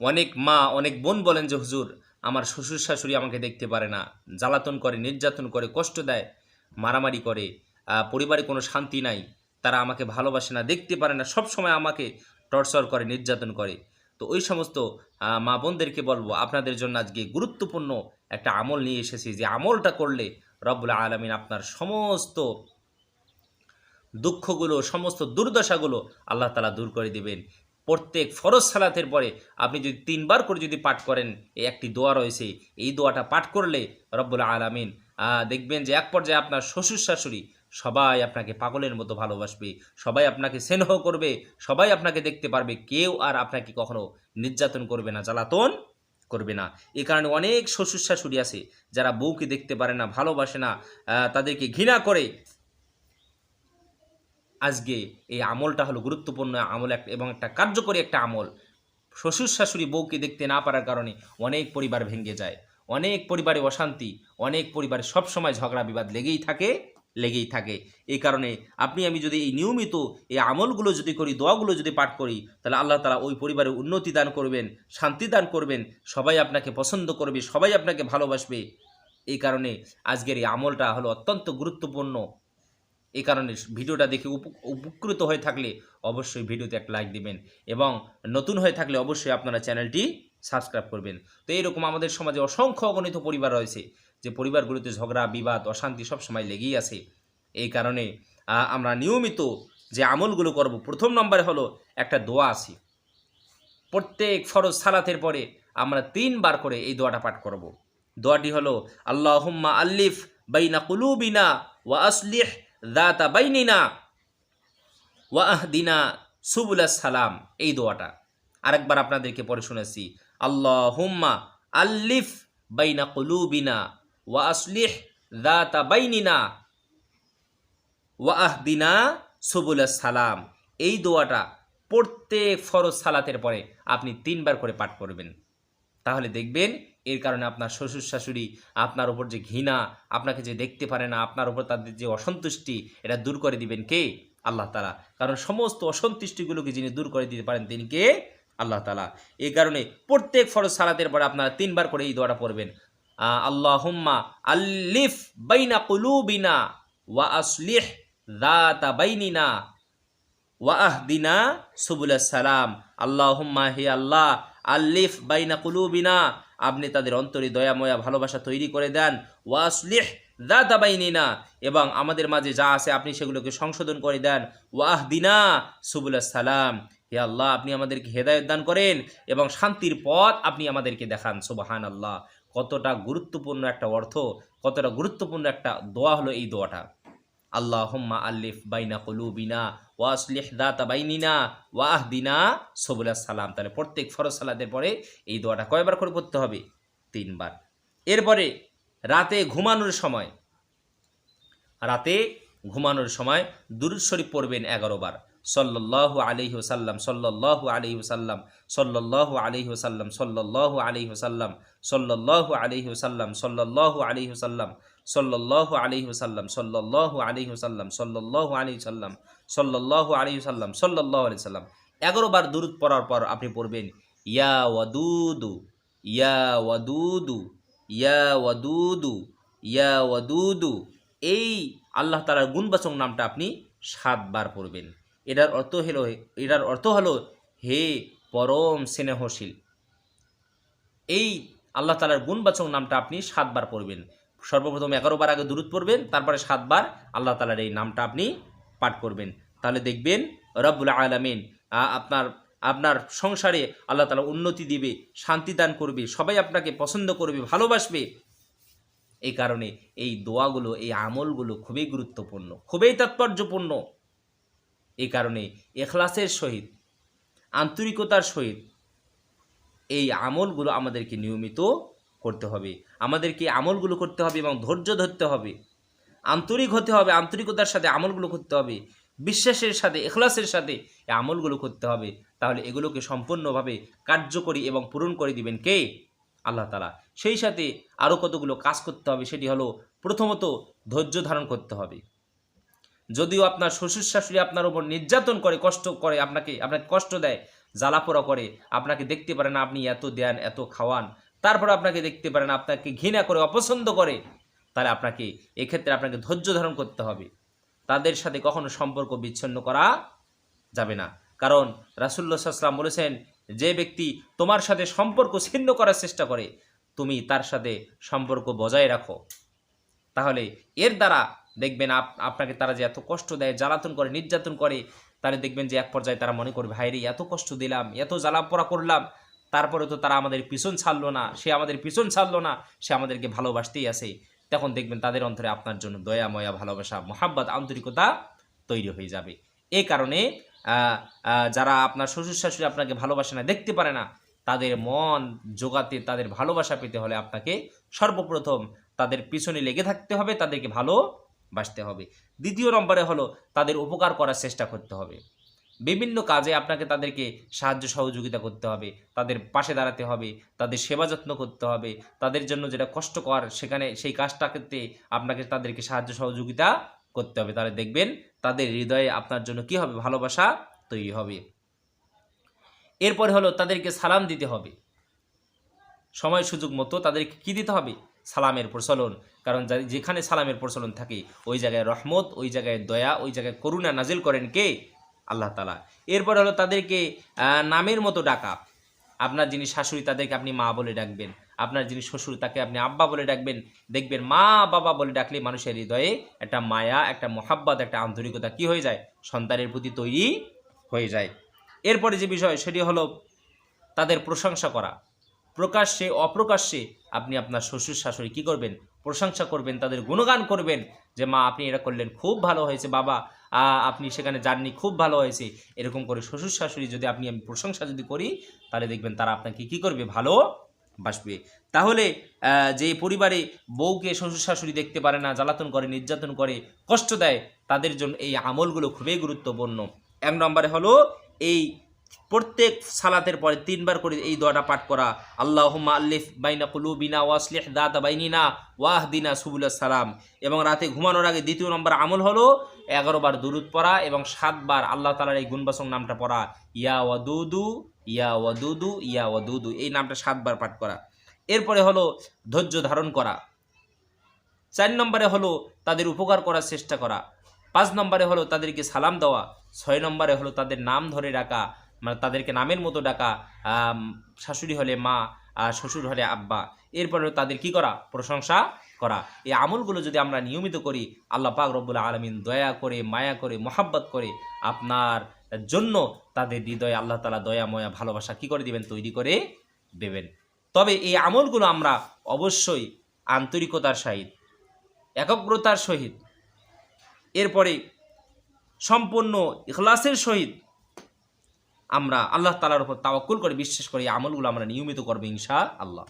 অনেক মা, অনেক বোন বলেন যে, হুজুর, আমার শ্বশুর শাশুড়ি আমাকে দেখতে পারে না। জ্বালাতন করে, নির্যাতন করে, কষ্ট দেয়, মারামারি করে পরিবারে কোনো শান্তি নাই। তারা আমাকে ভালোবাসে না, দেখতে পারে না, সব সময় আমাকে টর্চার করে, নির্যাতন করে। তো ওই সমস্ত মা বোনদেরকে বলব, আপনাদের জন্য আজকে গুরুত্বপূর্ণ একটা আমল নিয়ে এসেছি। যে আমলটা করলে রব্বুল আলমিন আপনার সমস্ত দুঃখগুলো, সমস্ত দুর্দশাগুলো আল্লাহ তালা দূর করে দিবেন। প্রত্যেক ফরজ সালাতের পরে আপনি যদি তিনবার করে যদি পাঠ করেন, এই একটি দোয়া রয়েছে, এই দোয়াটা পাঠ করলে রব্বুল আলমিন দেখবেন যে এক পর্যায়ে আপনার শ্বশুর শাশুড়ি সবাই আপনাকে পাগলের মতো ভালোবাসবে, সবাই আপনাকে স্নেহ করবে, সবাই আপনাকে দেখতে পারবে, কেউ আর আপনাকে কখনো নির্যাতন করবে না, জ্বালাতন করবে না। এ কারণে অনেক শ্বশুর শাশুড়ি আছে যারা বউকে দেখতে পারে না, ভালোবাসে না তাদেরকে ঘৃণা করে আজকে এই আমলটা হলো গুরুত্বপূর্ণ আমল একটা এবং একটা কার্যকরী একটা আমল। শ্বশুর শাশুড়ি বউকে দেখতে না পারার কারণে অনেক পরিবার ভেঙে যায়। অনেক পরিবারে অশান্তি, অনেক পরিবারে সবসময় ঝগড়া বিবাদ লেগেই থাকে লেগেই থাকে। এই কারণে আপনি আমি যদি এই নিয়মিত এই আমলগুলো যদি করি, দোয়াগুলো যদি পাঠ করি, তাহলে আল্লাহ তালা ওই পরিবারে উন্নতি দান করবেন, শান্তি দান করবেন, সবাই আপনাকে পছন্দ করবে, সবাই আপনাকে ভালোবাসবে। এই কারণে আজকের এই আমলটা হলো অত্যন্ত গুরুত্বপূর্ণ। এই কারণে ভিডিওটা দেখে উপ- উপকৃত হয়ে থাকলে অবশ্যই ভিডিওতে একটা লাইক দিবেন এবং নতুন হয়ে থাকলে অবশ্যই আপনারা চ্যানেলটি সাবস্ক্রাইব করবেন। তো এইরকম আমাদের সমাজে অসংখ্য অগণিত পরিবার রয়েছে, যে পরিবারগুলোতে ঝগড়া, বিবাদ, অশান্তি সব সময় লেগেই আছে। এই কারণে আমরা নিয়মিত যে আমলগুলো করব, প্রথম নম্বরে হলো একটা দোয়া আছে। প্রত্যেক ফরজ সালাতের পরে আমরা তিনবার করে এই দোয়াটা পাঠ করব। দোয়াটি হলো, আল্লাহুম্মা আল্লিফ বাইনা কুলুবিনা ওয়া আসলিহ দাতা বাইনিনা ওয়া আহদিনা সুবুল সালাম। এই দোয়াটা। আরেকবার আপনাদেরকে পড়ে শুনেছি। আল্লাহুম্মা আল্লিফ বাইনা কুলুবিনা ওয়া আসলিহ দাতা বাইনিনা ওয়া আহদিনা সুবুল সালাম। এই দোয়াটা প্রত্যেক ফরজ সালাতের পরে আপনি তিনবার করে পাঠ করবেন। তাহলে দেখবেন এর কারণে আপনার শ্বশুর শাশুড়ি আপনার উপর যে ঘৃণা, আপনাকে যে দেখতে পারে না, আপনার উপর তাদের যে অসন্তুষ্টি, এটা দূর করে দিবেন কে? আল্লাহ তালা কারণ সমস্ত অসন্তুষ্টিগুলোকে যিনি দূর করে দিতে পারেন, তিনি কে? আল্লাহ তালা এই কারণে প্রত্যেক ফরজ সালাতের পরে আপনারা তিনবার করে এই দোয়াটা পড়বেন। আল্লাহ হুম্মা আল্লিফ বাইনা কুলুবিনা ওয়া আসলিহ দাতা বাইনিনা ওয়াহদিনা সুবুল সালাম। আল্লাহুম্মা হে আল্লাহ, আল্লিফ বাইনা কুলুবিনা আপনি তাদের অন্তরে দয়াময়া, ভালোবাসা তৈরি করে দেন। ওয়াসলিহ দাদা বাইনিনা, এবং আমাদের মাঝে যা আছে আপনি সেগুলোকে সংশোধন করে দেন। ওয়াহদিনা সুবুল সালাম। হে আল্লাহ, আপনি আমাদেরকে হেদায়ত দান করেন এবং শান্তির পথ আপনি আমাদেরকে দেখান। সুবাহান আল্লাহ কতটা গুরুত্বপূর্ণ একটা অর্থ, কতটা গুরুত্বপূর্ণ একটা দোয়া হলো এই দোয়াটা। আল্লাহুম্মা আল্লিফ বাইনা কুলুবিনা ওয়াসলিহ দাতা বাইনিনা ওয়াহদিনা সবুল সালাম। তাহলে প্রত্যেক ফরজ সালাতের পরে এই দোয়াটা কয়বার করে পড়তে হবে? তিনবার। এরপরে রাতে ঘুমানোর সময়, রাতে ঘুমানোর সময় দুরুদ শরীফ পড়বেন এগারো বার। সল্লাহ আলিহি সাল্লাম সল্লাহ আলিহি সাল্লাম সল্লাহ আলিহি সাল্লাম সল্লাহ আলিহি সাল্লাম সল্লাহ আলিহি সাল্লাম সল্লাহ আলিহি সাল্লাম সল্লাহ আলিহি সাল্লাম সল্লাহ আলিহি সাল্লাম সল্লাহ আলিহি সাল্লাম সল্লাহ আলিহি সাল্লাম সল্লাহ আলি সাল্লাম এগারো বার দুরুদ পড়ার পর আপনি পড়বেন, ইয়া ওয়াদুদু ইয়া ওয়াদুদু ইয়া ওয়াদুদু ইয়া ওয়াদুদু। এই আল্লাহ তালার গুণবাচক নামটা আপনি সাতবার পড়বেন। এটার অর্থ হলো, এটার অর্থ হলো, হে পরম স্নেহশীল। এই আল্লাহ তালার গুণবাচক নামটা আপনি সাতবার পড়বেন। সর্বপ্রথম বার আগে দূরত পড়বেন, তারপরে সাতবার আল্লাহ তালার এই নামটা আপনি পাঠ করবেন। তাহলে দেখবেন রব্বুল আলমিন আপনার আপনার সংসারে আল্লাহ তালা উন্নতি দিবে, শান্তি দান করবে, সবাই আপনাকে পছন্দ করবে, ভালোবাসবে। এই কারণে এই দোয়াগুলো, এই আমলগুলো খুবই গুরুত্বপূর্ণ, খুবই তাৎপর্যপূর্ণ। এই কারণে এখলাসের সহিত, আন্তরিকতার সহিত এই আমলগুলো আমাদেরকে নিয়মিত করতে হবে। আমাদেরকে আমলগুলো করতে হবে এবং ধৈর্য ধরতে হবে। আন্তরিক হতে হবে, আন্তরিকতার সাথে আমলগুলো করতে হবে। বিশ্বাসের সাথে এখলাসের সাথে এই আমলগুলো করতে হবে। তাহলে এগুলোকে সম্পূর্ণভাবে কার্যকরী এবং পূরণ করে দিবেন কে? আল্লাহ তালা সেই সাথে আরও কতগুলো কাজ করতে হবে সেটি হলো প্রথমত ধৈর্য ধারণ করতে হবে। যদিও আপনার শ্বশুর শাশুড়ি আপনার উপর নির্যাতন করে, কষ্ট করে, আপনাকে আপনাকে কষ্ট দেয়, জ্বালাপোড়া করে, আপনাকে দেখতে পারে না আপনি এত দেন এত খাওয়ান তারপর আপনাকে দেখতে পারেন, আপনাকে ঘৃণা করে, অপছন্দ করে, তাহলে আপনাকে এক্ষেত্রে আপনাকে ধৈর্য ধারণ করতে হবে। তাদের সাথে কখনো সম্পর্ক বিচ্ছিন্ন করা যাবে না। কারণ রাসুল্লাহ সাল্লাম বলেছেন, যে ব্যক্তি তোমার সাথে সম্পর্ক ছিন্ন করার চেষ্টা করে, তুমি তার সাথে সম্পর্ক বজায় রাখো। তাহলে এর দ্বারা দেখবেন আপ- আপনাকে তারা যে এত কষ্ট দেয়, জ্বালাতন করে, নির্যাতন করে, তাহলে দেখবেন যে এক পর্যায়ে তারা মনে করবে ভাইরে এত কষ্ট দিলাম, এত জ্বালাপোড়া করলাম তারপরে তো তারা আমাদের পিছন ছাড়লো না, সে আমাদের পিছন ছাড়লো না, সে আমাদেরকে ভালোবাসতেই আছে। তখন দেখবেন তাদের অন্তরে আপনার জন্য দয়া, ময়া, ভালোবাসা, মোহাব্বত, আন্তরিকতা তৈরি হয়ে যাবে। এই কারণে যারা আপনার শ্বশুর শাশুড়ি আপনাকে ভালোবাসে না, দেখতে পারে না, তাদের মন জোগাতে, তাদের ভালোবাসা পেতে হলে আপনাকে সর্বপ্রথম তাদের পিছনে লেগে থাকতে হবে, তাদেরকে ভালোবাসতে হবে। দ্বিতীয় নম্বরে হলো তাদের উপকার করার চেষ্টা করতে হবে। বিভিন্ন কাজে আপনাকে তাদেরকে সাহায্য সহযোগিতা করতে হবে, তাদের পাশে দাঁড়াতে হবে, তাদের সেবা যত্ন করতে হবে, তাদের জন্য যেটা কষ্টকর সেখানে সেই কাজটা করতে আপনাকে তাদেরকে সাহায্য সহযোগিতা করতে হবে। তাহলে দেখবেন তাদের হৃদয়ে আপনার জন্য কি হবে? ভালোবাসা তৈরি হবে। এরপরে হলো তাদেরকে সালাম দিতে হবে। সময় সুযোগ মতো তাদেরকে কি দিতে হবে? সালামের প্রচলন। কারণ যেখানে সালামের প্রচলন থাকে, ওই জায়গায় রহমত, ওই জায়গায় দয়া, ওই জায়গায় করুণা নাজিল করেন কে? আল্লাহ তালা এরপর হলো তাদেরকে নামের মতো ডাকা। আপনার যিনি শাশুড়ি তাদেরকে আপনি মা বলে ডাকবেন। আপনার যিনি শ্বশুর তাকে আপনি আব্বা বলে ডাকবেন। দেখবেন মা, বাবা বলে ডাকলে মানুষের হৃদয়ে একটা মায়া, একটা মহাব্বত, একটা আন্তরিকতা কি হয়ে যায়? সন্তানের প্রতি তৈরি হয়ে যায়। এরপরে যে বিষয়, সেটি হলো তাদের প্রশংসা করা। প্রকাশ্যে, অপ্রকাশ্যে আপনি আপনার শ্বশুর, শাশুড়ি কি করবেন? প্রশংসা করবেন, তাদের গুণগান করবেন যে, মা, আপনি এটা করলেন, খুব ভালো হয়েছে, বাবা। আপনি সেখানে জার্নি খুব ভালো হয়েছে। এরকম করে শ্বশুর শাশুড়ি যদি আপনি, আমি প্রশংসা যদি করি, তাহলে দেখবেন তারা আপনাকে কি করবে? ভালো বাসবে। তাহলে যে পরিবারে বউকে শ্বশুর শাশুড়ি দেখতে পারে না, জ্বালাতন করে, নির্যাতন করে, কষ্ট দেয়, তাদের জন্য এই আমলগুলো খুবই গুরুত্বপূর্ণ। এক নম্বরে হলো, এই প্রত্যেক সালাতের পরে তিনবার করে এই দোয়াটা পাঠ করা। আল্লাহ আল্লিফ বাইনা কুলুবিনা ওয়াসলিহ দাতা বাইনিনা ওয়াহদিনা সুবুল্লাহ সালাম। এবং রাতে ঘুমানোর আগে দ্বিতীয় নম্বর আমল হলো এগারো বার দুরুদ পড়া এবং সাতবার আল্লাহ তালার এই গুণবাসং নামটা পড়া। ইয়া ওয়াদুদু ইয়া ওয়াদুদু ইয়া ওয়াদুদু। এই নামটা সাতবার পাঠ করা। এরপরে হলো ধৈর্য ধারণ করা। চার নম্বরে হলো তাদের উপকার করার চেষ্টা করা। পাঁচ নম্বরে হলো তাদেরকে সালাম দেওয়া। ছয় নম্বরে হলো তাদের নাম ধরে ডাকা মানে তাদেরকে নামের মতো ডাকা শাশুড়ি হলে মা আর শ্বশুর হলে আব্বা। এরপরে তাদের কি করা? প্রশংসা করা। এই আমলগুলো যদি আমরা নিয়মিত করি, আল্লাহ পাক রব্বুল আলমিন দয়া করে, মায়া করে, মোহাব্বত করে আপনার জন্য তাদের হৃদয়ে আল্লাহ তালা দয়া, ময়া, ভালোবাসা কি করে দিবেন? তৈরি করে দেবেন। তবে এই আমলগুলো আমরা অবশ্যই আন্তরিকতার সহিত, একাগ্রতার সহিত, এরপরে সম্পূর্ণ ইখলাসের সহিত আমরা আল্লাহ তালার উপর তাওয়াক্কুল করে বিশ্বাস করি আমলগুলো আমরা নিয়মিত করব ইনশা আল্লাহ